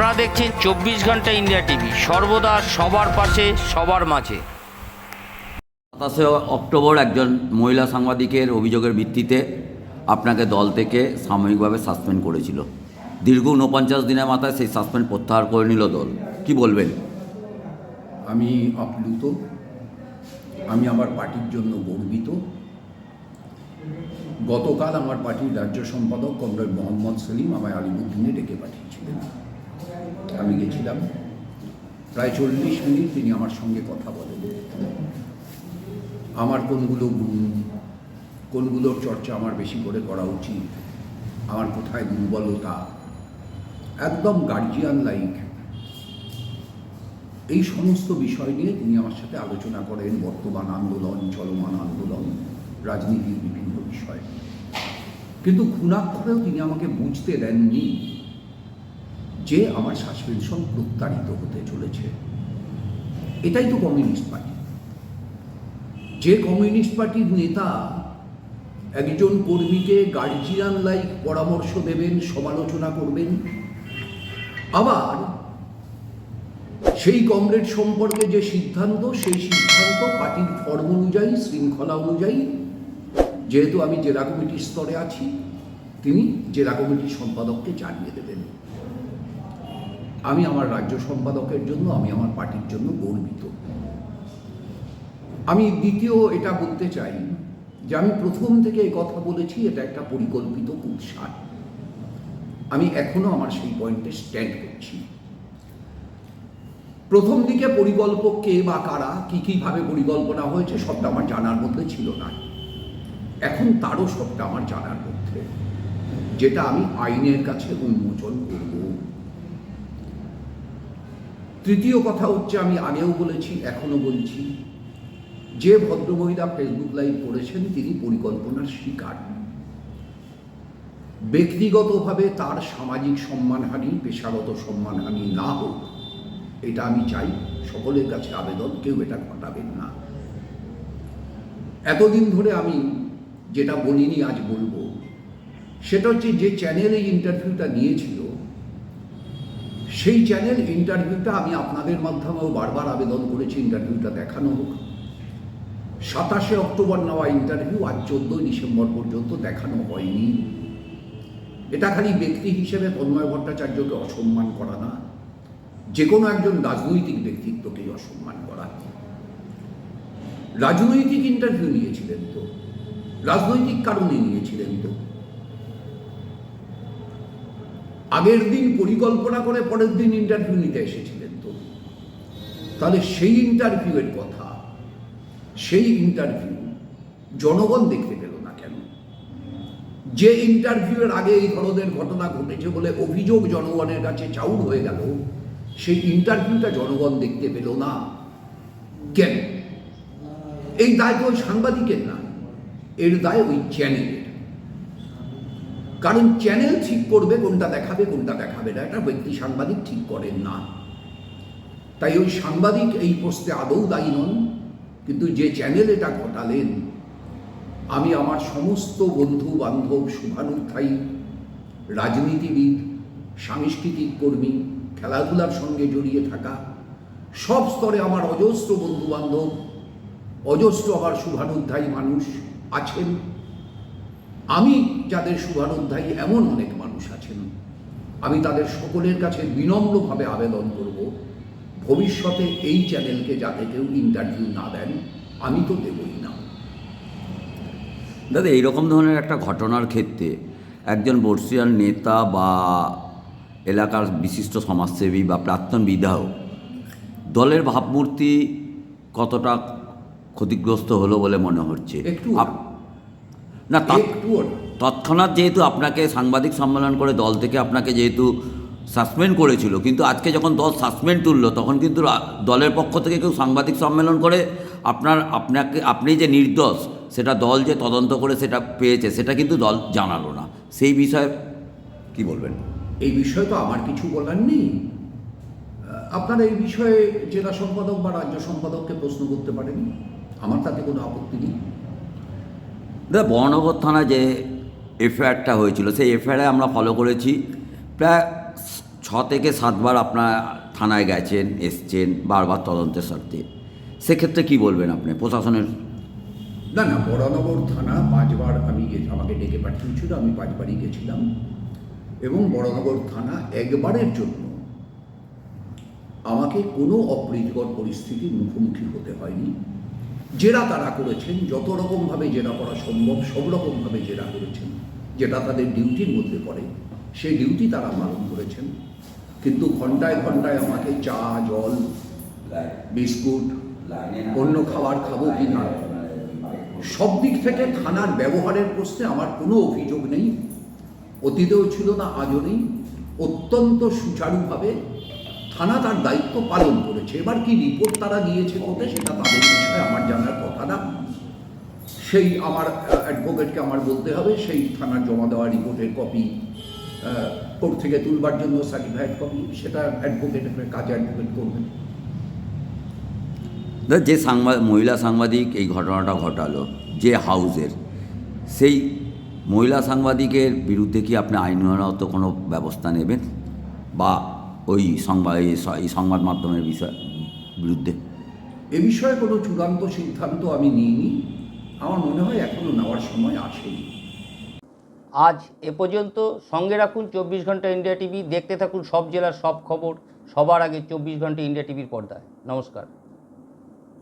আপনারা দেখছেন চব্বিশ ঘণ্টা ইন্ডিয়া টিভি। সর্বদা সবার পাশে সবার মাঝে। সাতাশে অক্টোবর একজন মহিলা সাংবাদিকের অভিযোগের ভিত্তিতে আপনাকে দল থেকে সাময়িকভাবে সাসপেন্ড করেছিল। দীর্ঘ ঊনপঞ্চাশ দিনের মাথায় সেই সাসপেন্ড প্রত্যাহার করে নিল দল। কি বলবেন? আমি আপ্লুত আমি আমার পার্টির জন্য গর্বিত। গতকাল আমার পার্টির রাজ্য সম্পাদক কমরেড মোহাম্মদ সেলিম আমায় আলিমুদ্দিনে ডেকে পাঠিয়েছিলেন। আমি গেছিলাম। প্রায় চল্লিশ মিনিট তিনি আমার সঙ্গে কথা বলেন। আমার কোনগুলো গুণ, কোনগুলোর চর্চা আমার বেশি করে করা উচিত, আমার কোথায় দুর্বলতা, একদম গার্জিয়ান লাইক এই সমস্ত বিষয় নিয়ে তিনি আমার সাথে আলোচনা করেন, বর্তমান আন্দোলন, চলমান আন্দোলন, রাজনীতির বিভিন্ন বিষয়। কিন্তু খুনাক্ষরেও তিনি আমাকে বুঝতে দেননি। যে আমার সাসপেনশন প্রত্যারিত হতে চলেছে। এটাই তো কমিউনিস্ট পার্টি। যে কমিউনিস্ট পার্টির নেতা একজন কর্মীকে গার্জিয়ান লাইক পরামর্শ দেবেন, সমালোচনা করবেন, আবার সেই কমরেড সম্পর্কে যে সিদ্ধান্ত, সেই সিদ্ধান্ত পার্টির ফর্ম অনুযায়ী, শৃঙ্খলা অনুযায়ী, যেহেতু আমি জেলা কমিটির স্তরে আছি, তিনি জেলা কমিটির সম্পাদককে জানিয়ে দেবেন। আমি আমার রাজ্য সম্পাদকের জন্য, আমি আমার পার্টির জন্য গর্বিত। আমি দ্বিতীয় এটা বলতে চাই যে আমি প্রথম থেকে এই কথা বলেছি, এটা একটা পরিকল্পিত কুৎসার আমি এখনও আমার সেই পয়েন্টে স্ট্যান্ড করছি। প্রথম দিকে পরিকল্পক কে বা কারা, কি কীভাবে পরিকল্পনা হয়েছে, সবটা আমার জানার মধ্যে ছিল না। এখন তারও সবটা আমার জানার মধ্যে, যেটা আমি আইনের কাছে উন্মোচন করব। তৃতীয় কথা হচ্ছে আমি আগেও বলেছি এখনও বলছি। যে ভদ্রমহিলা ফেসবুক লাইভ করেছেন, তিনি পরিকল্পনার শিকার। ব্যক্তিগতভাবে তার সামাজিক সম্মানহানি পেশাগত সম্মানহানি না হোক, এটা আমি চাই। সকলের কাছে আবেদন, কেউ এটা ঘটাবেন না। এতদিন ধরে আমি যেটা বলিনি, আজ বলব। সেটা হচ্ছে যে চ্যানেল এই ইন্টারভিউটা নিয়েছিল সেই চ্যানেল ইন্টারভিউটা আমি আপনাদের মাধ্যমেও বারবার আবেদন করেছি ইন্টারভিউটা দেখানো হোক। সাতাশে অক্টোবর নেওয়া ইন্টারভিউ আজ চোদ্দোই ডিসেম্বর পর্যন্ত দেখানো হয়নি। এটা খালি ব্যক্তি হিসেবে তন্ময় ভট্টাচার্যকে অসম্মান করা না যে কোনো একজন রাজনৈতিক ব্যক্তিত্বকেই অসম্মান করা। রাজনৈতিক ইন্টারভিউ নিয়েছিলেন তো, রাজনৈতিক কারণে নিয়েছিলেন তো। আগের দিন পরিকল্পনা করে পরের দিন ইন্টারভিউ নিতে এসেছিলেন তো। তাহলে সেই ইন্টারভিউয়ের কথা, সেই ইন্টারভিউ জনগণ দেখতে পেল না কেন? যে ইন্টারভিউয়ের আগে এই ধরনের ঘটনা ঘটেছে বলে অভিযোগ জনগণের কাছে চাউর হয়ে গেল, সেই ইন্টারভিউটা জনগণ দেখতে পেল না কেন? এই দায় তো সাংবাদিকের না, এর দায় ওই চ্যানেলের কারণ চ্যানেল ঠিক করবে, কোনটা দেখাবে কোনটা দেখাবে না, এটা ব্যক্তি সাংবাদিক ঠিক করেন না। তাই ওই সাংবাদিক এই পোস্টে আদৌ দায়ী নন, কিন্তু যে চ্যানেল এটা ঘটালেন, আমি আমার সমস্ত বন্ধু বান্ধব শুভানুধ্যায়ী, রাজনীতিবিদ, সাংস্কৃতিক কর্মী, খেলাধুলার সঙ্গে জড়িয়ে থাকা, সব স্তরে আমার অজস্র বন্ধু বান্ধব অজস্র আমার শুভানুধ্যায়ী মানুষ আছেন। আমি যাদের শুভানুধ্যায়ী এমন অনেক মানুষ আছেন আমি তাদের সকলের কাছে বিনম্রভাবে আবেদন করব ভবিষ্যতে এই চ্যানেলকে যাতে কেউ ইন্টারভিউ না দেন আমি তো দেবই না। দাদা এইরকম ধরনের একটা ঘটনার ক্ষেত্রে একজন বর্ষিয়ান নেতা বা এলাকার বিশিষ্ট সমাজসেবী বা প্রাক্তন বিধায়ক দলের ভাবমূর্তি কতটা ক্ষতিগ্রস্ত হলো বলে মনে হচ্ছে? একটু না তা- একটুও না তৎক্ষণাৎ যেহেতু আপনাকে সাংবাদিক সম্মেলন করে দল থেকে আপনাকে যেহেতু সাসপেন্ড করেছিল কিন্তু আজকে যখন দল সাসপেন্ড তুললো তখন কিন্তু দলের পক্ষ থেকে কেউ সাংবাদিক সম্মেলন করে আপনার আপনাকে আপনি যে নির্দোষ সেটা দল যে তদন্ত করে সেটা পেয়েছে সেটা কিন্তু দল জানালো না। সেই বিষয়ে কি বলবেন? এই বিষয়ে তো আমার কিছু বলার নেই। আপনারা এই বিষয়ে জেলা সম্পাদক বা রাজ্য সম্পাদককে প্রশ্ন করতে পারেন। আমার তাতে কোনো আপত্তি নেই। দাদা বর্ণগর থানায় যে এফআইআরটা হয়েছিল, সেই এফআইআরে আমরা ফলো করেছি। প্রায় ছ থেকে সাতবার আপনার থানায় গেছেন, এসছেন, বারবার তদন্তের স্বার্থে। সেক্ষেত্রে কি বলবেন আপনি, প্রশাসনের? না না বরানগর থানা পাঁচবার আমি আমাকে ডেকে পাঠিয়েছিল, আমি পাঁচবারই গেছিলাম। এবং বরানগর থানা একবারের জন্য আমাকে কোনো অপ্রীতিকর পরিস্থিতির মুখোমুখি হতে হয়নি। জেরা তারা করেছেন, যত রকমভাবে জেরা করা সম্ভব, সব রকমভাবে জেরা করেছেন। যেটা তাদের ডিউটির মধ্যে পড়ে সেই ডিউটি তারা পালন করেছেন। কিন্তু ঘন্টায় ঘন্টায় আমাকে চা, জল, বিস্কুট, অন্য খাবার খাব কি না? সব দিক থেকে থানার ব্যবহারের প্রশ্নে আমার কোনো অভিযোগ নেই। অতীতেও ছিল না, আজও নেই। অত্যন্ত সুচারুভাবে থানা তার দায়িত্ব পালন করেছে। এবার কি রিপোর্ট তারা দিয়েছে কোর্টে, সেটা তাদের বিষয়ে আমার জানার কথা না। সেই আমার অ্যাডভোকেটকে আমার বলতে হবে, সেই থানার জমা দেওয়া রিপোর্টের কপি কোর্ট থেকে তুলবার জন্য সার্টিফাইড কপি সেটা অ্যাডভোকেটের কাজে অ্যাডভোকেট করবেন যে সাংবাদ মহিলা সাংবাদিক এই ঘটনাটা ঘটালো, যে হাউজের, সেই মহিলা সাংবাদিকের বিরুদ্ধে কি আপনি আইনত কোনো ব্যবস্থা নেবেন? বা ওই সংবাদ এই সংবাদ মাধ্যমের বিষয় বিরুদ্ধে। এ বিষয়ে কোনো চূড়ান্ত সিদ্ধান্ত আমি নিইনি। আমার মনে হয় এখনও নেওয়ার সময় আসেনি। আজ এ পর্যন্ত সঙ্গে রাখুন চব্বিশ ঘণ্টা ইন্ডিয়া টিভি। দেখতে থাকুন সব জেলার সব খবর। সবার আগে চব্বিশ ঘণ্টা ইন্ডিয়া টিভির পর্দায়। নমস্কার।